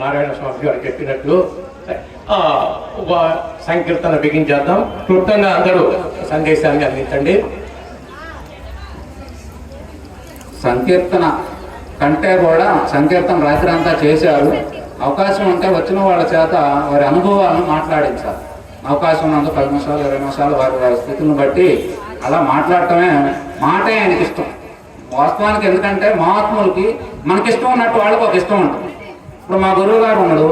నారాయణ స్వామి గారు చెప్పినట్లు ఒక సంకీర్తన బిగించేద్దాం క్లుప్తంగా అందరూ సందేశాన్ని అందించండి. సంకీర్తన కంటే కూడా సంకీర్తన రాత్రి అంతా చేశారు. అవకాశం ఉంటే వచ్చిన వాళ్ళ చేత వారి అనుభవాలను మాట్లాడించాలి. అవకాశం ఉన్నంత పది నిమిషాలు ఇరవై నిమిషాలు వారి వారి స్థితిని బట్టి అలా మాట్లాడటమే మాటే ఆయనకి ఇష్టం వాస్తవానికి ఎందుకంటే మహాత్ములకి మనకిష్టం ఉన్నట్టు వాళ్ళకి ఒక ఇష్టం ఉంటుంది. ఇప్పుడు మా గురువు గారు ఉన్నాడు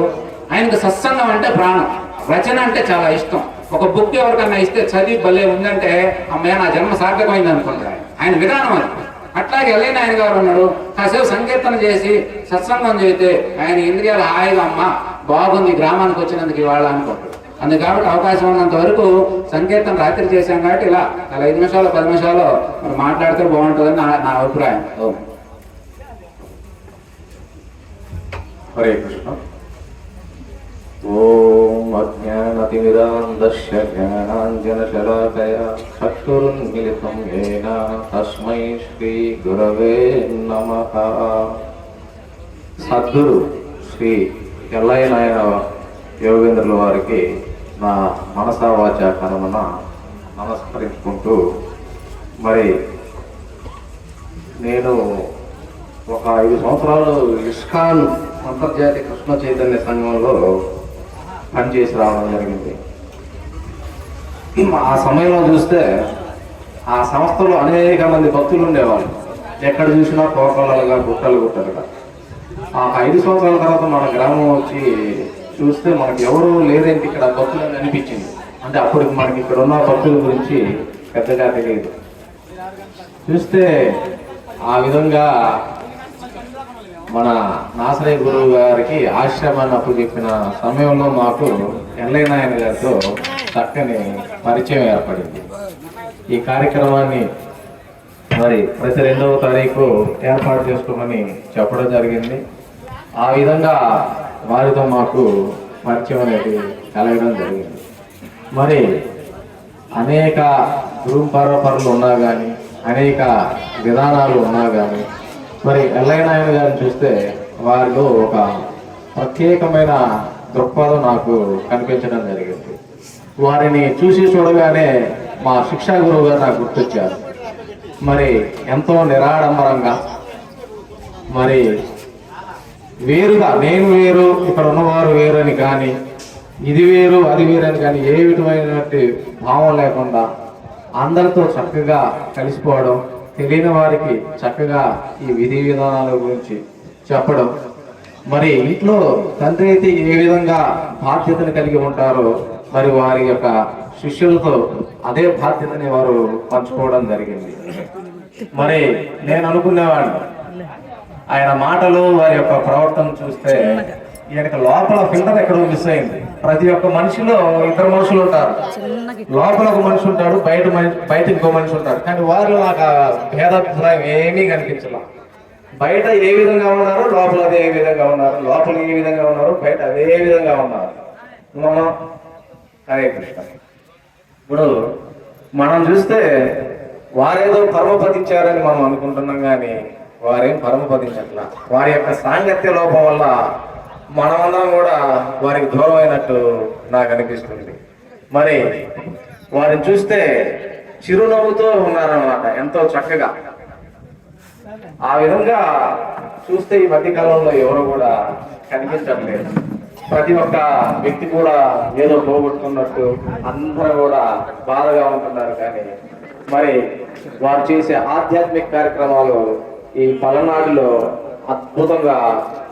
ఆయనకి సత్సంగం అంటే ప్రాణం. రచన అంటే చాలా ఇష్టం. ఒక బుక్ ఎవరికన్నా ఇస్తే చదివి భలే ఉందంటే అమ్మాయి నా జన్మ సార్థకమైంది అనుకుంటారు ఆయన విధానం అది. అట్లాగే ఎల్లైన ఆయన గారు ఉన్నాడు. కాసేపు సంకీర్తన చేసి సత్సంగం చేస్తే ఆయన ఇంద్రియాలు హాయిగా అమ్మ బాగుంది గ్రామానికి వచ్చినందుకు ఇవాళ అనుకుంటాడు. అందు కాబట్టి అవకాశం ఉన్నంత వరకు సంకీర్తన రాత్రి చేశాం కాబట్టి ఇలా అలా ఐదు నిమిషాలు పది నిమిషాలు మరి మాట్లాడితే బాగుంటుందని నా నా అభిప్రాయం. హరే కృష్ణ. ఓం అజ్ఞానతిమిరాంధస్య జ్ఞానాంజనశలాకయా చక్షురున్మిలితం ఏన తస్మై శ్రీ గురవే నమః. సద్గురు శ్రీ ఎల్లయ్య నాయన యోగేంద్రుల వారికి నా మనసావాచ కర్మన నమస్కరించుకుంటూ మరి నేను ఒక ఐదు సంవత్సరాలు ఇస్కాన్ అంతర్జాతీయ కృష్ణ చైతన్య సంఘంలో పనిచేసి రావడం జరిగింది. ఆ సమయంలో చూస్తే ఆ సంస్థలో అనేక మంది భక్తులు ఉండేవాళ్ళు. ఎక్కడ చూసినా కోకలలుగా గుట్టలు గుట్టలుగా. ఆ ఐదు సంవత్సరాల తర్వాత మన గ్రామం వచ్చి చూస్తే మనకి ఎవరు లేదేంటి ఇక్కడ భక్తులు అని అనిపించింది. అంటే అప్పుడు మనకి ఇక్కడ ఉన్న భక్తుల గురించి పెద్దగా తెలియదు. చూస్తే ఆ విధంగా మన నాసరే గురువు గారికి ఆశ్రమాన్ని అప్పు చెప్పిన సమయంలో మాకు ఎల్లయ్య నాయన గారితో చక్కని పరిచయం ఏర్పడింది. ఈ కార్యక్రమాన్ని మరి ప్రతి రెండవ తారీఖు ఏర్పాటు చేసుకోమని చెప్పడం జరిగింది. ఆ విధంగా వారితో మాకు పరిచయం అనేది కలగడం జరిగింది. మరి అనేక గురువు పరపరలు ఉన్నా కానీ అనేక విధానాలు ఉన్నా కానీ మరి ఎల్లయ్యనాయన గారిని చూస్తే వారిలో ఒక ప్రత్యేకమైన దృక్పథం నాకు కనిపించడం జరిగింది. వారిని చూసి చూడగానే మా శిక్షా గురువు గారు నాకు గుర్తొచ్చారు. మరి ఎంతో నిరాడంబరంగా మరి వేరుగా నేను వేరు ఇక్కడ ఉన్నవారు వేరు అని కానీ ఇది వేరు అది వేరు అని కానీ ఏ విధమైనటువంటి భావం లేకుండా అందరితో చక్కగా కలిసిపోవడం తెలియని వారికి చక్కగా ఈ విధి విధానాల గురించి చెప్పడం. మరి ఇంట్లో తండ్రి అయితే ఏ విధంగా బాధ్యతను కలిగి ఉంటారో మరి వారి యొక్క శిష్యులతో అదే బాధ్యతని వారు పంచుకోవడం జరిగింది. మరి నేను అనుకునేవాడిని. ఆయన మాటలు వారి యొక్క ప్రవర్తన చూస్తే ఈయనకి లోపల ఫిల్టర్ ఎక్కడో మిస్ అయింది. ప్రతి ఒక్క మనిషిలో ఇద్దరు మనుషులు ఉంటారు. లోపల ఒక మనిషి ఉంటాడు బయట బయట ఇంకో మనిషి ఉంటాడు. కానీ వారిలో నాకు భేదాభిప్రాయం ఏమీ కనిపించలా. బయట ఏ విధంగా ఉన్నారు లోపల అదే విధంగా ఉన్నారు లోపల ఏ విధంగా ఉన్నారు బయట అదే విధంగా ఉన్నారు. మనం హరే కృష్ణ. ఇప్పుడు మనం చూస్తే వారేదో పరమపదించారని మనం అనుకుంటున్నాం కానీ వారేం పరమపదించట్లా. వారి యొక్క సాంగత్య లోపం వల్ల మనమందరం కూడా వారికి దూరం అయినట్టు నాకు అనిపిస్తుంది. మరి వారిని చూస్తే చిరునవ్వుతో ఉన్నారన్నమాట ఎంతో చక్కగా. ఆ విధంగా చూస్తే ఈ మధ్య కాలంలో ఎవరు కూడా కనిపించట్లేదు ప్రతి ఒక్క వ్యక్తి కూడా ఏదో పోగొట్టుకున్నట్టు అందరూ కూడా బాధగా ఉంటున్నారు కానీ మరి వారు చేసే ఆధ్యాత్మిక కార్యక్రమాలు ఈ పలనాడులో అద్భుతంగా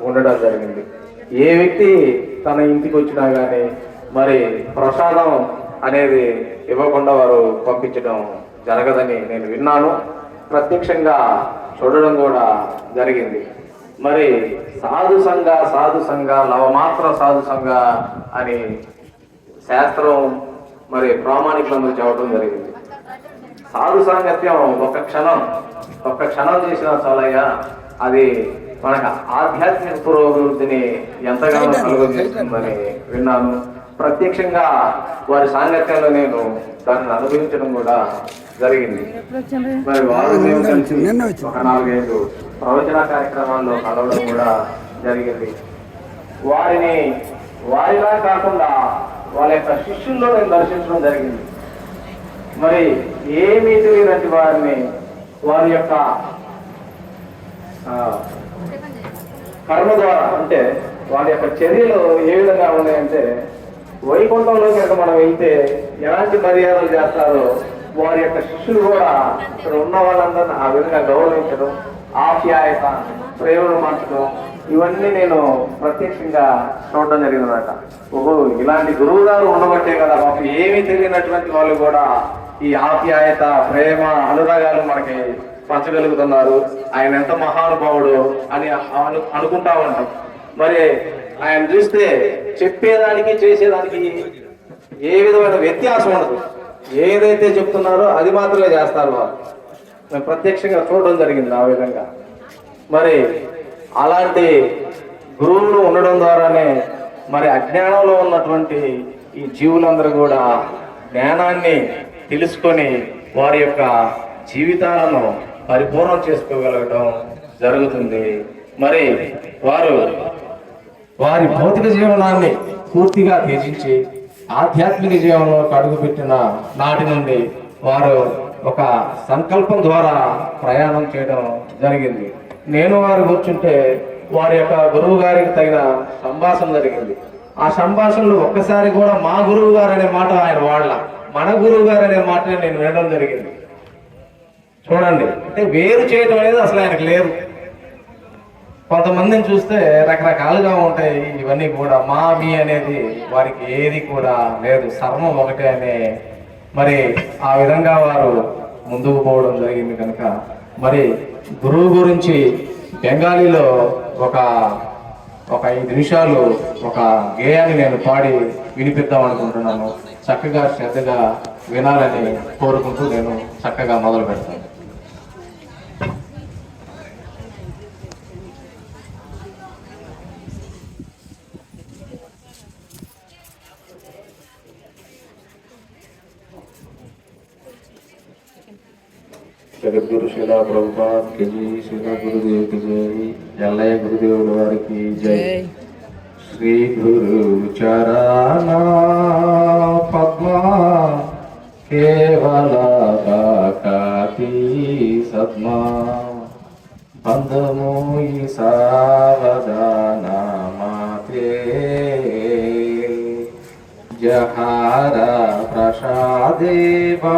ఉండడం జరిగింది. ఏ వ్యక్తి తన ఇంటికి వచ్చినా కానీ మరి ప్రసాదం అనేది ఇవ్వకుండా వారు పంపించడం జరగదని నేను విన్నాను. ప్రత్యక్షంగా చూడడం కూడా జరిగింది. మరి సాధు సంఘ సాధు సంఘ నవమాత్ర సాధు సంఘ అని శాస్త్రం మరి ప్రామాణికులందరూ చెప్పడం జరిగింది. సాధు సాంగత్యం ఒక క్షణం ఒక క్షణం చేసిన చాలయ్యా అది మనకు ఆధ్యాత్మిక పురోగతిని ఎంతగానో కలుగజేస్తుందని విన్నాను. ప్రత్యక్షంగా వారి సాంగత్యంలో నేను దాన్ని అనుభవించడం కూడా జరిగింది. మరి వారు మేము కలిసి ఒక నాలుగైదు ప్రవచన కార్యక్రమాల్లో కలవడం కూడా జరిగింది. వారిని వారిలా కాకుండా వాళ్ళ యొక్క శిష్యుల్లో నేను దర్శించడం జరిగింది. మరి ఏమీ తెలియనటువంటి వారిని వారి యొక్క కర్మ ద్వారా అంటే వాళ్ళ యొక్క చర్యలు ఏ విధంగా ఉన్నాయంటే వైకుంఠంలో కనుక మనం వెళ్తే ఎలాంటి మర్యాదలు చేస్తారో వారి యొక్క శిష్యులు కూడా ఇక్కడ ఉన్న వాళ్ళందరినీ ఆ విధంగా గౌరవించడం ఆప్యాయత ప్రేమను మార్చడం ఇవన్నీ నేను ప్రత్యక్షంగా చూడడం జరిగిందన్నమాట ఓహో ఇలాంటి గురువు గారు ఉండబట్టే కదా మాకు ఏమీ తెలియనటువంటి వాళ్ళు కూడా ఈ ఆప్యాయత ప్రేమ అనురాగాలు మనకి పంచగలుగుతున్నారు ఆయన ఎంత మహానుభావుడు అని అను అనుకుంటా ఉంటాం. మరి ఆయన చూస్తే చెప్పేదానికి చేసేదానికి ఏ విధమైన వ్యత్యాసం ఉండదు. ఏదైతే చెప్తున్నారో అది మాత్రమే చేస్తారు వారు మేము ప్రత్యక్షంగా చూడడం జరిగింది ఆ విధంగా. మరి అలాంటి గురువులు ఉండడం ద్వారానే మరి అజ్ఞానంలో ఉన్నటువంటి ఈ జీవులందరూ కూడా జ్ఞానాన్ని తెలుసుకొని వారి యొక్క జీవితాలను పరిపూర్ణం చేసుకోగలగడం జరుగుతుంది. మరి వారు వారి భౌతిక జీవనాన్ని పూర్తిగా త్యజించి ఆధ్యాత్మిక జీవనంలోకి అడుగుపెట్టిన నాటి నుండి వారు ఒక సంకల్పం ద్వారా ప్రయాణం చేయడం జరిగింది. నేను వారు కూర్చుంటే వారి యొక్క గురువు గారికి తగిన సంభాషణ జరిగింది. ఆ సంభాషణలో ఒక్కసారి కూడా మా గురువు గారు అనే మాట ఆయన వాళ్ళ మన గురువు గారు అనే మాట నేను వినడం జరిగింది. చూడండి. అంటే వేరు చేయడం అనేది అసలు ఆయనకు లేదు. కొంతమందిని చూస్తే రకరకాలుగా ఉంటాయి ఇవన్నీ కూడా. మా మీ అనేది వారికి ఏది కూడా లేదు. సర్వం ఒకటే అనే మరి ఆ విధంగా వారు ముందుకు పోవడం జరిగింది కనుక. మరి గురువు గురించి బెంగాలీలో ఒక ఒక ఐదు నిమిషాలు ఒక గేయాన్ని నేను పాడి వినిపిద్దాం అనుకుంటున్నాను. చక్కగా శ్రద్ధగా వినాలని కోరుకుంటూ నేను చక్కగా మొదలు పెడతాను జగద్గురు శిలా ప్రభుపాద్కి జై శిలా గురుదేవ్కి జై ఎల్లయ్య గురుదేవుల వారికి జై శ్రీ గురు చరణ పద్మ కేవల కాతి సద్మా ఈ సావధాన మాతే జహార ప్రసాదేవా